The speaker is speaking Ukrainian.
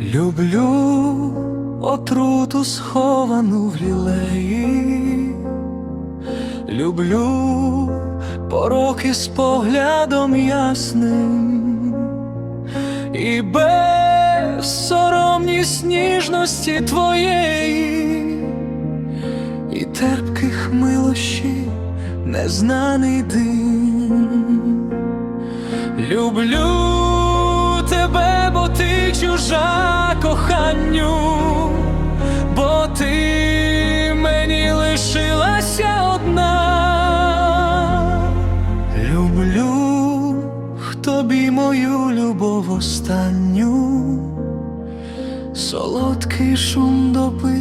Люблю отруту сховану в лілеї, люблю пороки з поглядом ясним. І безсоромність ніжності твоєї, і терпких милощів незнаний дим. Люблю чужа коханню, бо ти мені лишилася одна. Люблю тобі мою любов останню, солодкий шум допитого